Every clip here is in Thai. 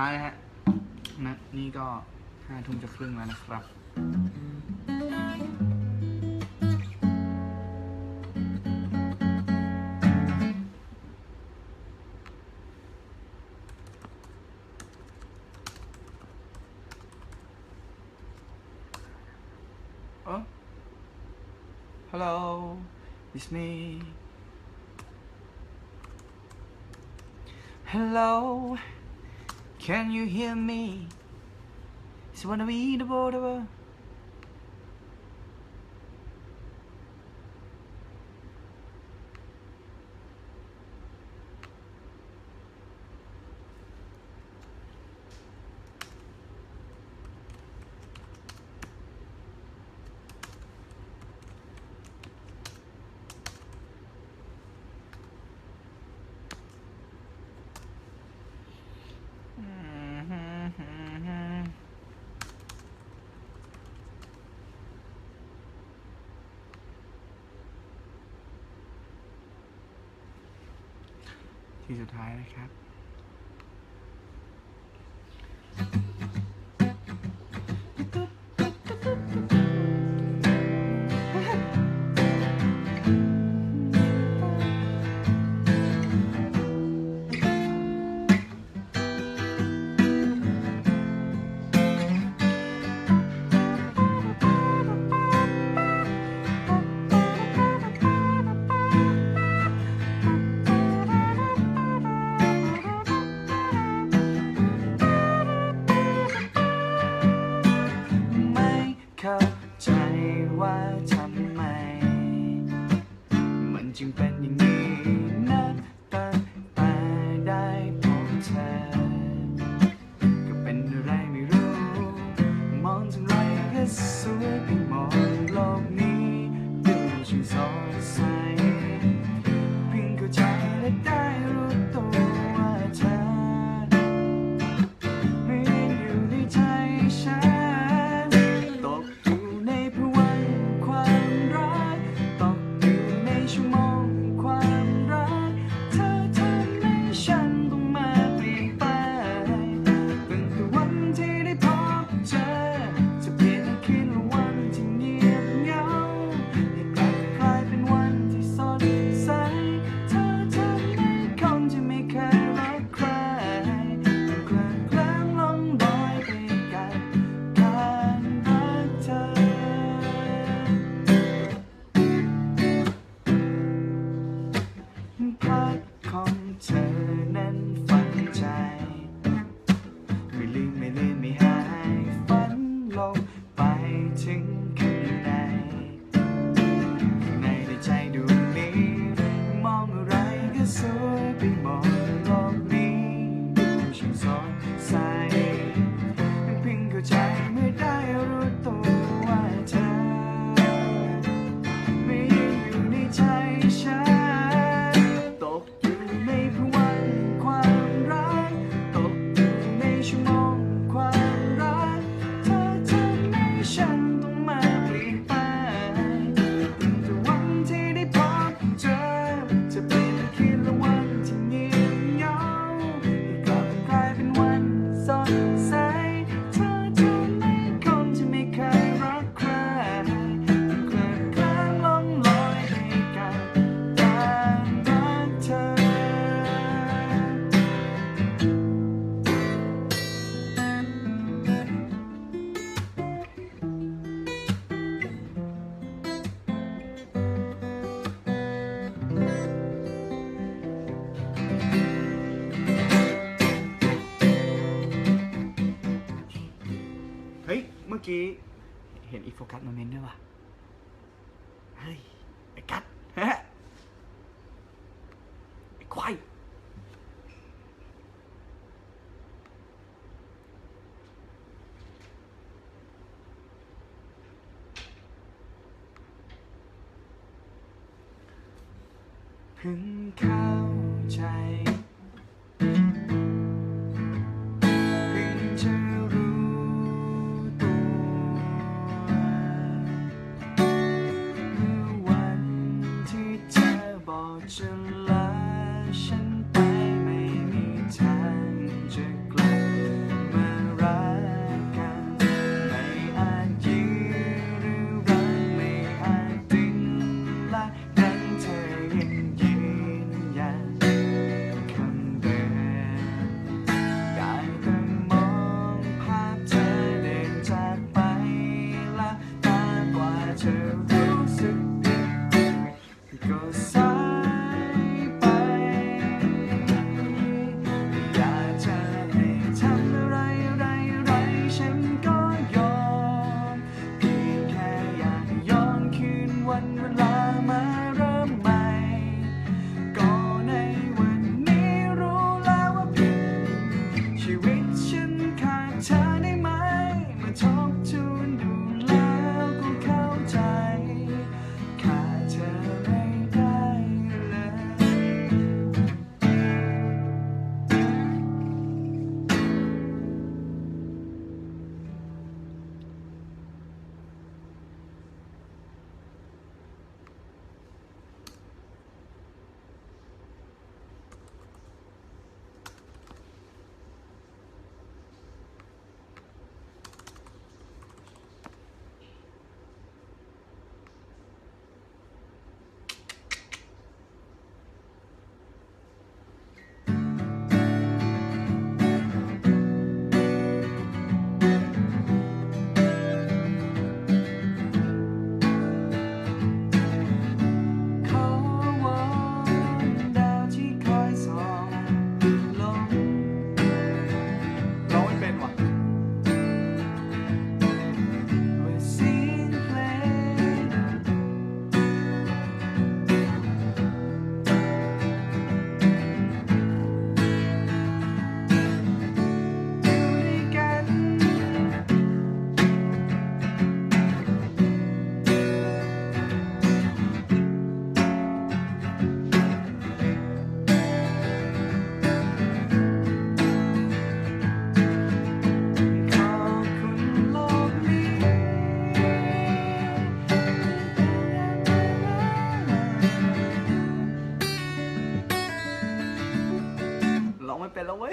ท้ายนะฮะนะนี่ก็ห้าทุ่มจะครึ่งแล้วนะครับเออ Hello it's me Hello Can you hear me? It's wanna be the border. นะครับ กี้เห็นอีโฟกัสมาเมนด้วยว่ะ เฮ้ย ไอ้กัดไอ้ควายพึงเข้าใจ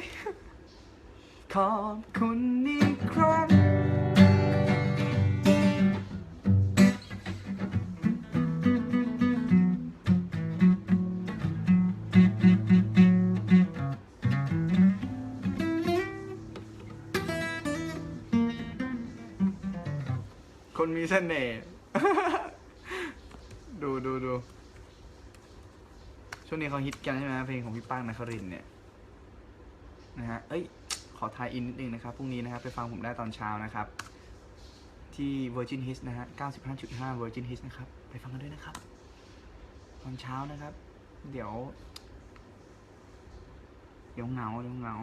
ยขอบคุณอีกครั้ง คนมีเสน่ห์ ดูดูดูช่วงนี้เขาฮิตกันใช่ไหมเพลงของพี่ป้างนครินทร์เนี่ย นะฮะ เอ้ย ขอทายอินนิดนึงนะครับ พรุ่งนี้นะครับ ไปฟังผมได้ตอนเช้านะครับ ที่ Virgin Hits นะฮะ 95.5 Virgin Hits นะครับ ไปฟังกันด้วยนะครับ ตอนเช้านะครับ เดี๋ยว เดี๋ยวเหงา เดี๋ยวเหงา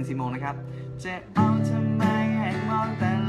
ถึง4โมงนะครับ จะเอาทำไมให้มองแต่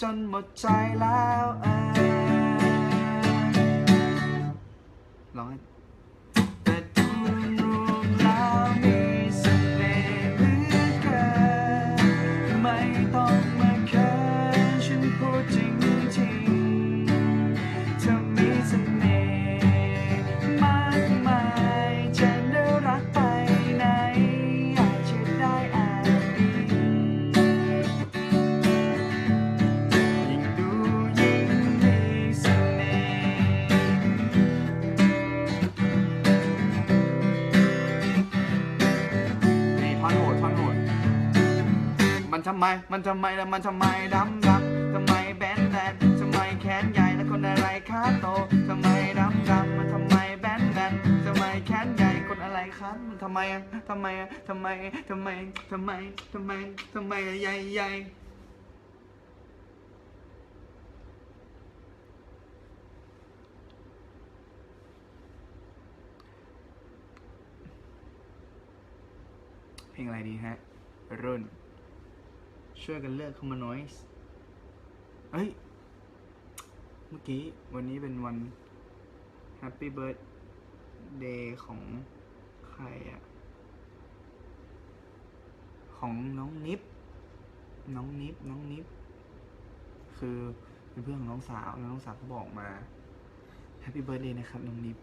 จนหมดใจแล้ว ไม มันทำไมแล้วมันทำไมดำดำทำไมแบนแบนทำไมแขนใหญ่แล้วคนอะไรขาโตทำไมดำดำมันทำไมแบนแบนทำไมแขนใหญ่คนอะไรขามันทำไมอะทำไมอะทำไมทำไมทำไมทำไมทำไมใหญ่ใหญ่เพลงอะไรดีฮะรุ่น ช่วยกันเลือกคอมมานอยส์เฮ้ย เมื่อกี้วันนี้เป็นวัน Happy Birthday ของใครอะของน้องนิฟน้องนิฟน้องนิฟคือเป็นเพื่อนของน้องสาวแล้วน้องสาวเขาบอกมา Happy Birthday นะครับ น้องนิฟ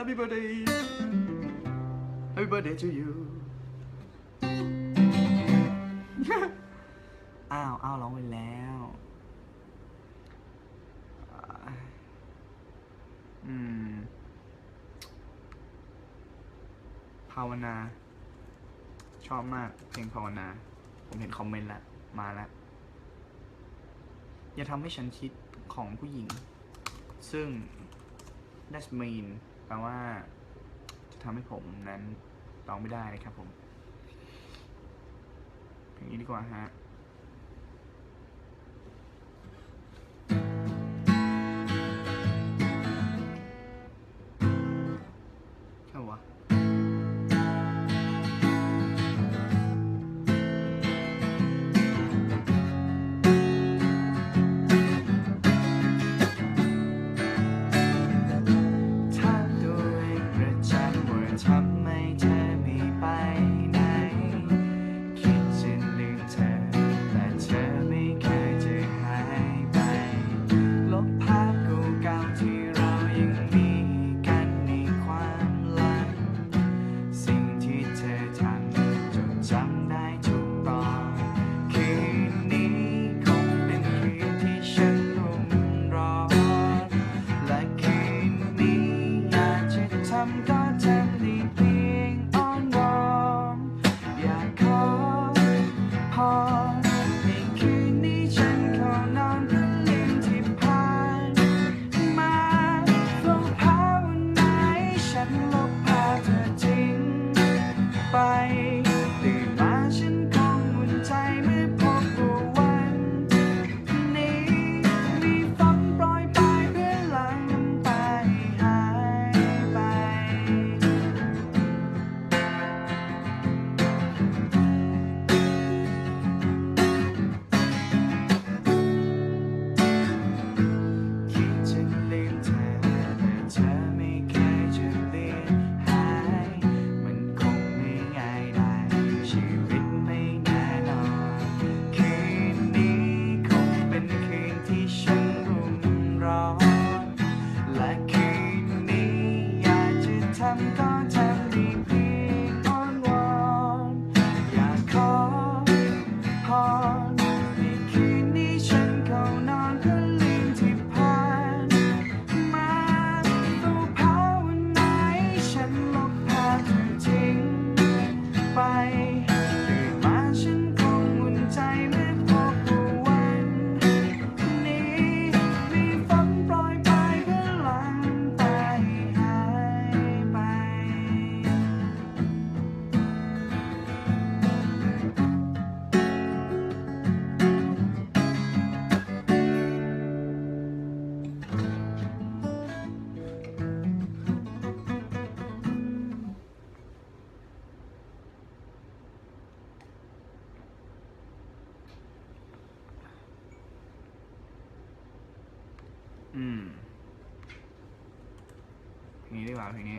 Happy birthday Happy birthday to you อ้าวอ้าวร้องไปแล้วอืมภาวนา ชอบมาก เพลงภาวนา ผมเห็นคอมเมนต์ละมาละอย่าทำให้ฉันคิดของผู้หญิง ซึ่ง that's mean แปลว่า จะทำให้ผมนั้นร้องไม่ได้นะครับผมอย่างนี้ดีกว่าฮะ อืมเพนี้ดีกว่าเพลงนี้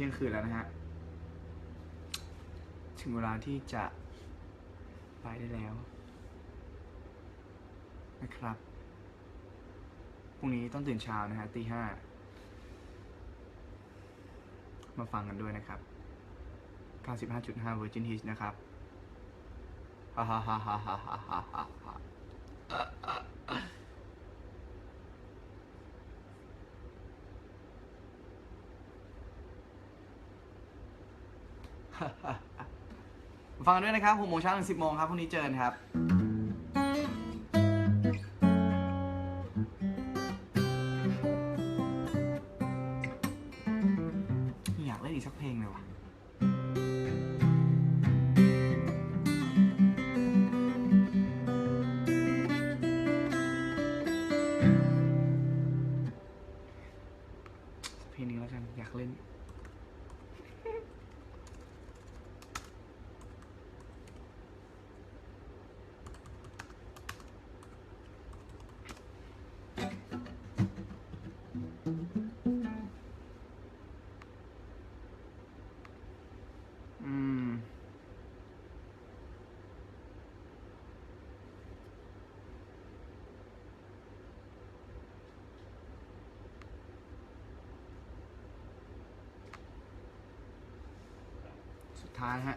ที่ยงคืนแล้วนะฮะ ถึงเวลาที่จะไปได้แล้ว นะครับ พรุ่งนี้ต้องตื่นเช้านะฮะตีห้า มาฟังกันด้วยนะครับ 95.5 Virgin Hits นะครับ ฮ่าฮ่าฮ่าฮ่าฮ่าฮ่าฮ่า ฟังกันด้วยนะครับหกโมงเช้าถึงสิบโมงครับพรุ่งนี้เจอกันครับ ท้ายฮะ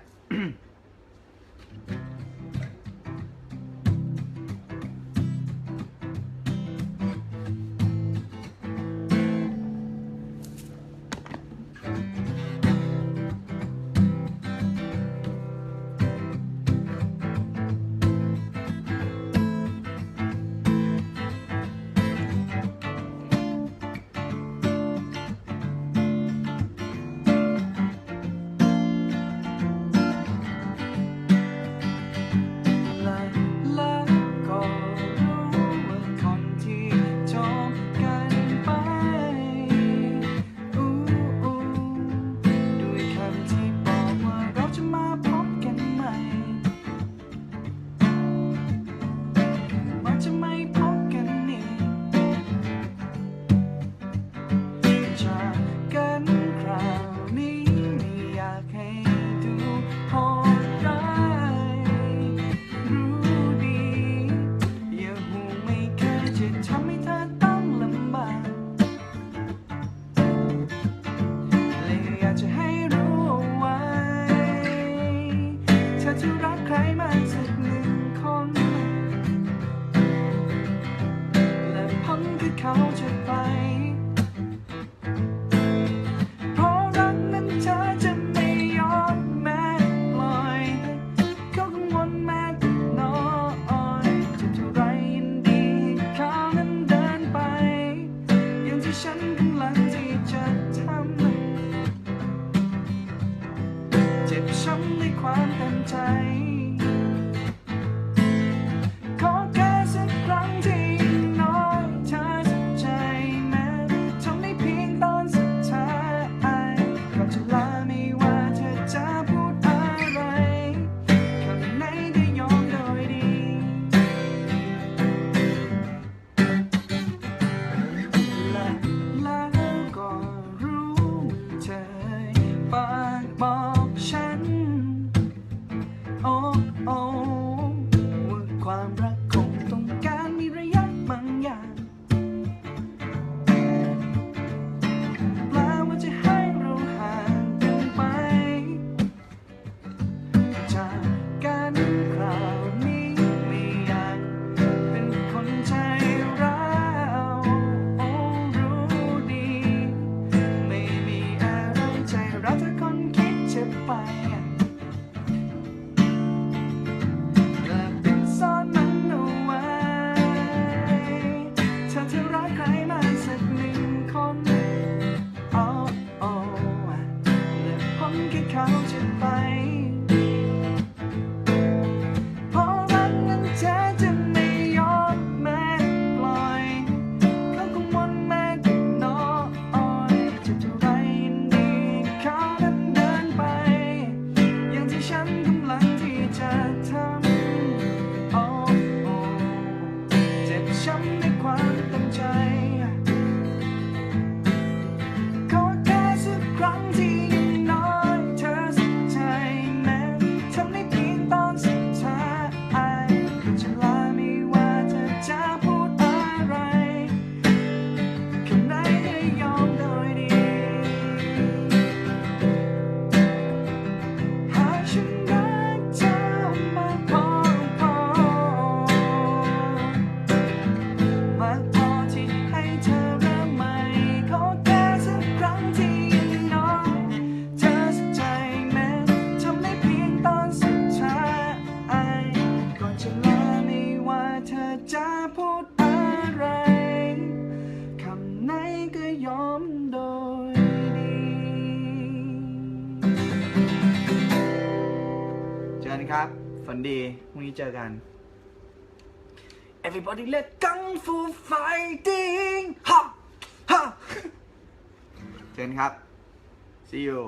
ฝันดีพรุ่งนี้เจอกัน Everybody let kung fu fighting ฮะฮะเจอกันครับ see you